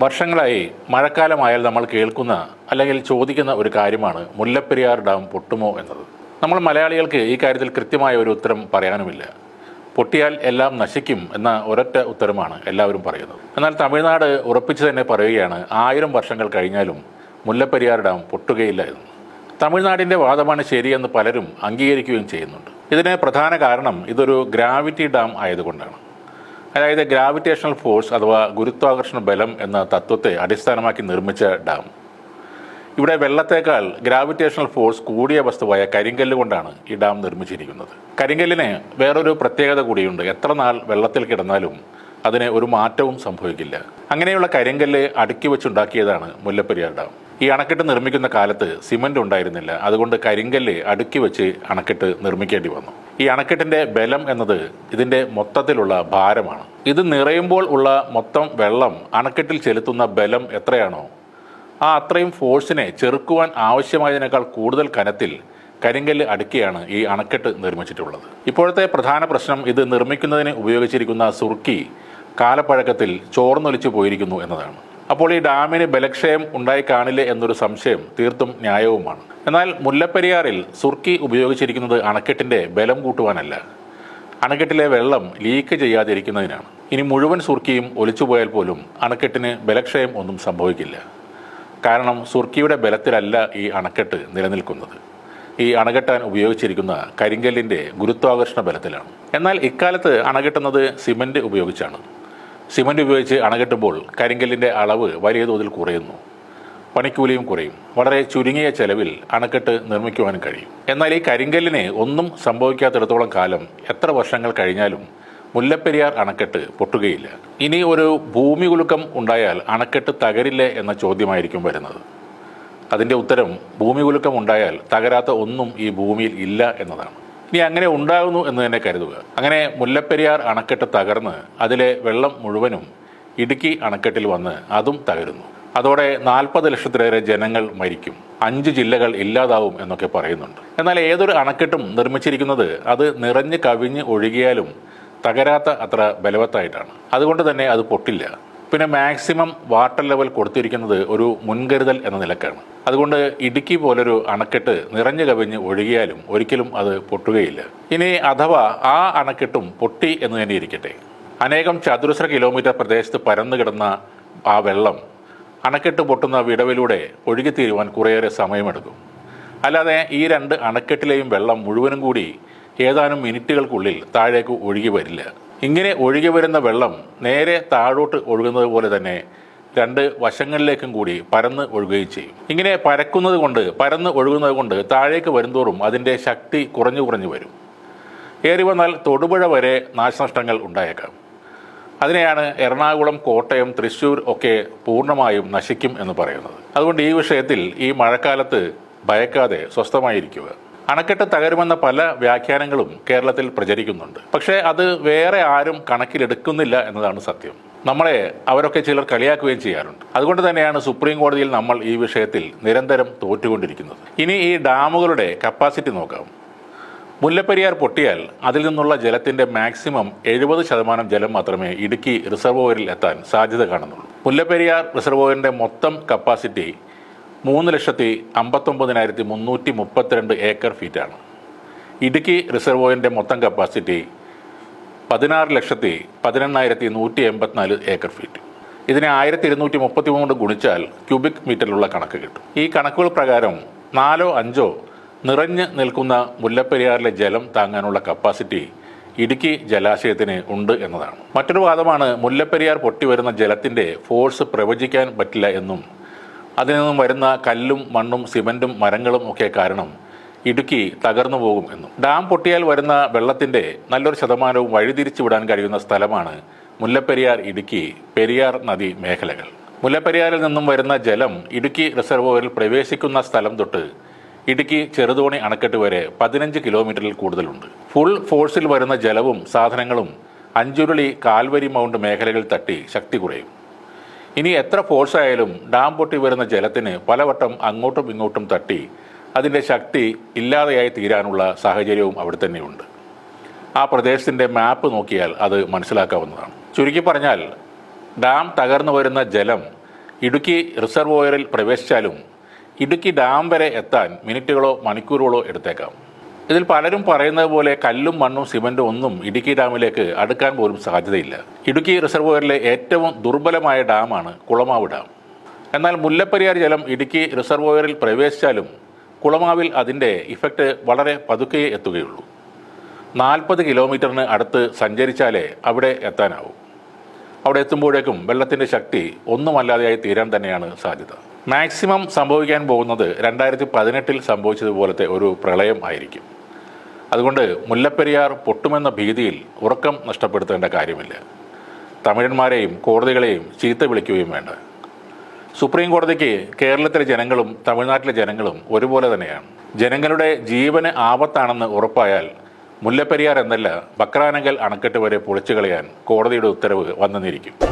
വർഷങ്ങളായി മഴക്കാലമായാൽ നമ്മൾ കേൾക്കുന്ന അല്ലെങ്കിൽ ചോദിക്കുന്ന ഒരു കാര്യമാണ് മുല്ലപ്പെരിയാർ ഡാം പൊട്ടുമോ എന്നത്. നമ്മൾ മലയാളികൾക്ക് ഈ കാര്യത്തിൽ കൃത്യമായ ഒരു ഉത്തരം പറയാനുമില്ല. പൊട്ടിയാൽ എല്ലാം നശിക്കും എന്ന ഒരൊറ്റ ഉത്തരമാണ് എല്ലാവരും പറയുന്നത്. എന്നാൽ തമിഴ്നാട് ഉറപ്പിച്ചു തന്നെ പറയുകയാണ് ആയിരം വർഷങ്ങൾ കഴിഞ്ഞാലും മുല്ലപ്പെരിയാർ ഡാം പൊട്ടുകയില്ല എന്ന്. തമിഴ്നാടിന്റെ വാദമാണ് ശരിയെന്ന് പലരും അംഗീകരിക്കുകയും ചെയ്യുന്നുണ്ട്. ഇതിന് പ്രധാന കാരണം ഇതൊരു ഗ്രാവിറ്റി ഡാം ആയതുകൊണ്ടാണ്. അതായത് ഗ്രാവിറ്റേഷണൽ ഫോഴ്സ് അഥവാ ഗുരുത്വാകർഷണ ബലം എന്ന തത്വത്തെ അടിസ്ഥാനമാക്കി നിർമ്മിച്ച ഡാം ഇവിടെ വെള്ളത്തേക്കാൾ ഗ്രാവിറ്റേഷണൽ ഫോഴ്സ് കൂടിയ വസ്തുവായ കരിങ്കല്ല് കൊണ്ടാണ് ഈ ഡാം നിർമ്മിച്ചിരിക്കുന്നത്. കരിങ്കല്ലിന് വേറൊരു പ്രത്യേകത കൂടിയുണ്ട്. എത്ര നാൾ വെള്ളത്തിൽ കിടന്നാലും അതിന് ഒരു മാറ്റവും സംഭവിക്കില്ല. അങ്ങനെയുള്ള കരിങ്കല്ല് അടുക്കി വെച്ചുണ്ടാക്കിയതാണ് മുല്ലപ്പെരിയാർ ഡാം. ഈ അണക്കെട്ട് നിർമ്മിക്കുന്ന കാലത്ത് സിമന്റ് ഉണ്ടായിരുന്നില്ല. അതുകൊണ്ട് കരിങ്കല്ല് അടുക്കി വെച്ച് അണക്കെട്ട് നിർമ്മിക്കേണ്ടി വന്നു. ഈ അണക്കെട്ടിന്റെ ബലം എന്നത് ഇതിന്റെ മൊത്തത്തിലുള്ള ഭാരമാണ്. ഇത് നിറയുമ്പോൾ ഉള്ള മൊത്തം വെള്ളം അണക്കെട്ടിൽ ചെലുത്തുന്ന ബലം എത്രയാണോ ആ അത്രയും ഫോഴ്സിനെ ചെറുക്കുവാൻ ആവശ്യമായതിനേക്കാൾ കൂടുതൽ കനത്തിൽ കരിങ്കല്ല് അടുക്കിയാണ് ഈ അണക്കെട്ട് നിർമ്മിച്ചിട്ടുള്ളത്. ഇപ്പോഴത്തെ പ്രധാന പ്രശ്നം ഇത് നിർമ്മിക്കുന്നതിന് ഉപയോഗിച്ചിരിക്കുന്ന സുർക്കി കാലപ്പഴക്കത്തിൽ ചോർന്നൊലിച്ചു പോയിരിക്കുന്നു എന്നതാണ്. അപ്പോൾ ഈ ഡാമിന് ബലക്ഷയം ഉണ്ടായി കാണില്ലേ എന്നൊരു സംശയം തീർത്തും ന്യായവുമാണ്. എന്നാൽ മുല്ലപ്പെരിയാറിൽ സുർക്കി ഉപയോഗിച്ചിരിക്കുന്നത് അണക്കെട്ടിന്റെ ബലം കൂട്ടുവാനല്ല. അണക്കെട്ടിലെ വെള്ളം ലീക്ക് ചെയ്യാതിരിക്കുന്നതിനാണ്. ഇനി മുഴുവൻ സുർക്കിയും ഒലിച്ചുപോയാൽ പോലും അണക്കെട്ടിന് ബലക്ഷയം ഒന്നും സംഭവിക്കില്ല. കാരണം സുർക്കിയുടെ ബലത്തിലല്ല ഈ അണക്കെട്ട് നിലനിൽക്കുന്നത്. ഈ അണകെട്ടാൻ ഉപയോഗിച്ചിരിക്കുന്ന കരിങ്കല്ലിന്റെ ഗുരുത്വാകർഷണ ബലത്തിലാണ്. എന്നാൽ ഇക്കാലത്ത് അണകെട്ടുന്നത് സിമന്റ് ഉപയോഗിച്ചാണ്. സിമന്റ് ഉപയോഗിച്ച് അണകെട്ടുമ്പോൾ കരിങ്കല്ലിന്റെ അളവ് വലിയ തോതിൽ കുറയുന്നു. പണിക്കൂലിയും കുറയും. വളരെ ചുരുങ്ങിയ ചെലവിൽ അണക്കെട്ട് നിർമ്മിക്കുവാനും കഴിയും. എന്നാൽ ഈ കരിങ്കല്ലിന് ഒന്നും സംഭവിക്കാത്തിടത്തോളം കാലം എത്ര വർഷങ്ങൾ കഴിഞ്ഞാലും മുല്ലപ്പെരിയാർ അണക്കെട്ട് പൊട്ടുകയില്ല. ഇനി ഒരു ഭൂമി കുലുക്കം ഉണ്ടായാൽ അണക്കെട്ട് തകരില്ലേ എന്ന ചോദ്യമായിരിക്കും വരുന്നത്. അതിന്റെ ഉത്തരം ഭൂമി കുലുക്കം ഉണ്ടായാൽ തകരാത്ത ഒന്നും ഈ ഭൂമിയിൽ ഇല്ല എന്നതാണ്. ഇനി അങ്ങനെ ഉണ്ടാകുന്നു എന്ന് തന്നെ കരുതുക. അങ്ങനെ മുല്ലപ്പെരിയാർ അണക്കെട്ട് തകർന്ന് അതിലെ വെള്ളം മുഴുവനും ഇടുക്കി അണക്കെട്ടിൽ വന്ന് അതും തകരുന്നു. അതോടെ നാൽപ്പത് ലക്ഷത്തിലേറെ ജനങ്ങൾ മരിക്കും. അഞ്ച് ജില്ലകൾ ഇല്ലാതാവും എന്നൊക്കെ പറയുന്നുണ്ട്. എന്നാൽ ഏതൊരു അണക്കെട്ടും നിർമ്മിച്ചിരിക്കുന്നത് അത് നിറഞ്ഞ് കവിഞ്ഞ് ഒഴുകിയാലും തകരാത്ത അത്ര ബലവത്തായിട്ടാണ്. അതുകൊണ്ട് തന്നെ അത് പൊട്ടില്ല. പിന്നെ മാക്സിമം വാട്ടർ ലെവൽ കൊടുത്തിരിക്കുന്നത് ഒരു മുൻകരുതൽ എന്ന നിലക്കാണ്. അതുകൊണ്ട് ഇടുക്കി പോലൊരു അണക്കെട്ട് നിറഞ്ഞു കവിഞ്ഞ് ഒഴുകിയാലും ഒരിക്കലും അത് പൊട്ടുകയില്ല. ഇനി അഥവാ ആ അണക്കെട്ടും പൊട്ടി എന്ന് തന്നെ ഇരിക്കട്ടെ. അനേകം ചതുരശ്ര കിലോമീറ്റർ പ്രദേശത്ത് പരന്നു കിടന്ന ആ വെള്ളം അണക്കെട്ട് പൊട്ടുന്ന വിടവിലൂടെ ഒഴുകിത്തീരുവാൻ കുറേയേറെ സമയമെടുക്കും. അല്ലാതെ ഈ രണ്ട് അണക്കെട്ടിലെയും വെള്ളം മുഴുവനും കൂടി ഏതാനും മിനിറ്റുകൾക്കുള്ളിൽ താഴേക്ക് ഒഴുകി വരില്ല. ഇങ്ങനെ ഒഴുകി വരുന്ന വെള്ളം നേരെ താഴോട്ട് ഒഴുകുന്നത് പോലെ തന്നെ രണ്ട് വശങ്ങളിലേക്കും കൂടി പരന്ന് ഒഴുകുകയും ചെയ്യും. ഇങ്ങനെ പരക്കുന്നത് കൊണ്ട് പരന്ന് ഒഴുകുന്നത് കൊണ്ട് താഴേക്ക് വരുന്തോറും അതിന്റെ ശക്തി കുറഞ്ഞു കുറഞ്ഞു വരും. ഏറി വന്നാൽ തൊടുപുഴ വരെ നാശനഷ്ടങ്ങൾ ഉണ്ടായേക്കാം. അതിനെയാണ് എറണാകുളം കോട്ടയം തൃശ്ശൂർ ഒക്കെ പൂർണമായും നശിക്കും എന്ന് പറയുന്നത്. അതുകൊണ്ട് ഈ വിഷയത്തിൽ ഈ മഴക്കാലത്ത് ഭയക്കാതെ സ്വസ്ഥമായിരിക്കുക. അണക്കെട്ട് തകരുമെന്ന പല വ്യാഖ്യാനങ്ങളും കേരളത്തിൽ പ്രചരിക്കുന്നുണ്ട്. പക്ഷേ അത് വേറെ ആരും കണക്കിലെടുക്കുന്നില്ല എന്നതാണ് സത്യം. നമ്മളെ അവരൊക്കെ ചിലർ കളിയാക്കുകയും ചെയ്യാറുണ്ട്. അതുകൊണ്ട് തന്നെയാണ് സുപ്രീം കോടതിയിൽ നമ്മൾ ഈ വിഷയത്തിൽ നിരന്തരം തോറ്റുകൊണ്ടിരിക്കുന്നത്. ഇനി ഈ ഡാമുകളുടെ കപ്പാസിറ്റി നോക്കാം. മുല്ലപ്പെരിയാർ പൊട്ടിയാൽ അതിൽ നിന്നുള്ള ജലത്തിന്റെ മാക്സിമം എഴുപത് ശതമാനം ജലം മാത്രമേ ഇടുക്കി റിസർവോയറിൽ എത്താൻ സാധ്യത കാണുന്നുള്ളൂ. മുല്ലപ്പെരിയാർ റിസർവോയറിന്റെ മൊത്തം കപ്പാസിറ്റി മൂന്ന് ലക്ഷത്തി അമ്പത്തൊമ്പതിനായിരത്തി മുന്നൂറ്റി മുപ്പത്തിരണ്ട് ഏക്കർ ഫീറ്റാണ്. ഇടുക്കി റിസർവോയറിന്റെ മൊത്തം കപ്പാസിറ്റി പതിനാറ് ലക്ഷത്തി പതിനെണ്ണായിരത്തി നൂറ്റി എൺപത്തിനാല് ഏക്കർ ഫീറ്റ്. ഇതിനെ ആയിരത്തി ഇരുന്നൂറ്റി മുപ്പത്തി മൂന്ന് ഗുണിച്ചാൽ ക്യൂബിക് മീറ്ററിലുള്ള കണക്ക് കിട്ടും. ഈ കണക്കുകൾ പ്രകാരം നാലോ അഞ്ചോ നിറഞ്ഞു നിൽക്കുന്ന മുല്ലപ്പെരിയാറിലെ ജലം താങ്ങാനുള്ള കപ്പാസിറ്റി ഇടുക്കി ജലാശയത്തിന് ഉണ്ട് എന്നതാണ്. മറ്റൊരു വാദമാണ് മുല്ലപ്പെരിയാർ പൊട്ടിവരുന്ന ജലത്തിന്റെ ഫോഴ്സ് പ്രവചിക്കാൻ പറ്റില്ല എന്നും അതിൽ നിന്നും വരുന്ന കല്ലും മണ്ണും സിമന്റും മരങ്ങളും ഒക്കെ കാരണം ഇടുക്കി തകർന്നു പോകും എന്നും. ഡാം പൊട്ടിയാൽ വരുന്ന വെള്ളത്തിന്റെ നല്ലൊരു ശതമാനവും വഴിതിരിച്ചു വിടാൻ കഴിയുന്ന സ്ഥലമാണ് മുല്ലപ്പെരിയാർ ഇടുക്കി പെരിയാർ നദി മേഖലകൾ. മുല്ലപ്പെരിയാറിൽ നിന്നും വരുന്ന ജലം ഇടുക്കി റിസർവോയറിൽ പ്രവേശിക്കുന്ന സ്ഥലം തൊട്ട് ഇടുക്കി ചെറുതോണി അണക്കെട്ട് വരെ പതിനഞ്ച് കിലോമീറ്ററിൽ കൂടുതലുണ്ട്. ഫുൾ ഫോഴ്സിൽ വരുന്ന ജലവും സാധനങ്ങളും അഞ്ചുരുളി കാൽവരി മൗണ്ട് മേഖലകൾ തട്ടി ശക്തി കുറയും. ഇനി എത്ര ഫോഴ്സ് ആയാലും ഡാം പൊട്ടി വരുന്ന ജലത്തിന് പലവട്ടം അങ്ങോട്ടും ഇങ്ങോട്ടും തട്ടി അതിന്റെ ശക്തി ഇല്ലാതെയായി തീരാനുള്ള സാഹചര്യവും അവിടെ തന്നെയുണ്ട്. ആ പ്രദേശത്തിന്റെ മാപ്പ് നോക്കിയാൽ അത് മനസ്സിലാക്കാവുന്നതാണ്. ചുരുക്കി പറഞ്ഞാൽ ഡാം തകർന്നു വരുന്ന ജലം ഇടുക്കി റിസർവോയറിൽ പ്രവേശിച്ചാലും ഇടുക്കി ഡാം വരെ എത്താൻ മിനിറ്റുകളോ മണിക്കൂറുകളോ എടുത്തേക്കാം. ഇതിൽ പലരും പറയുന്നത് പോലെ കല്ലും മണ്ണും സിമന്റും ഒന്നും ഇടുക്കി ഡാമിലേക്ക് അടുക്കാൻ പോലും സാധ്യതയില്ല. ഇടുക്കി റിസർവോയറിലെ ഏറ്റവും ദുർബലമായ ഡാമാണ് കുളമാവ് ഡാം. എന്നാൽ മുല്ലപ്പെരിയാർ ജലം ഇടുക്കി റിസർവോയറിൽ പ്രവേശിച്ചാലും കുളമാവിൽ അതിന്റെ ഇഫക്റ്റ് വളരെ പതുക്കെ എത്തുകയുള്ളൂ. നാൽപ്പത് കിലോമീറ്ററിന് അടുത്ത് സഞ്ചരിച്ചാലേ അവിടെ എത്താനാവൂ. അവിടെ എത്തുമ്പോഴേക്കും വെള്ളത്തിന്റെ ശക്തി ഒന്നുമല്ലാതെയായി തീരാൻ തന്നെയാണ് സാധ്യത. മാക്സിമം സംഭവിക്കാൻ പോകുന്നത് രണ്ടായിരത്തി പതിനെട്ടിൽ സംഭവിച്ചതുപോലത്തെ ഒരു പ്രളയം ആയിരിക്കും. അതുകൊണ്ട് മുല്ലപ്പെരിയാർ പൊട്ടുമെന്ന ഭീതിയിൽ ഉറക്കം നഷ്ടപ്പെടുത്തേണ്ട കാര്യമില്ല. തമിഴന്മാരെയും കോടതികളെയും ചീത്ത വിളിക്കുകയും വേണ്ട. സുപ്രീം കോടതിക്ക് കേരളത്തിലെ ജനങ്ങളും തമിഴ്നാട്ടിലെ ജനങ്ങളും ഒരുപോലെ തന്നെയാണ്. ജനങ്ങളുടെ ജീവന് ആപത്താണെന്ന് ഉറപ്പായാൽ മുല്ലപ്പെരിയാർ എന്നല്ല ബക്രാനങ്കൽ അണക്കെട്ട് വരെ പൊളിച്ചു കളയാൻ കോടതിയുടെ ഉത്തരവ് വന്നെന്നിരിക്കും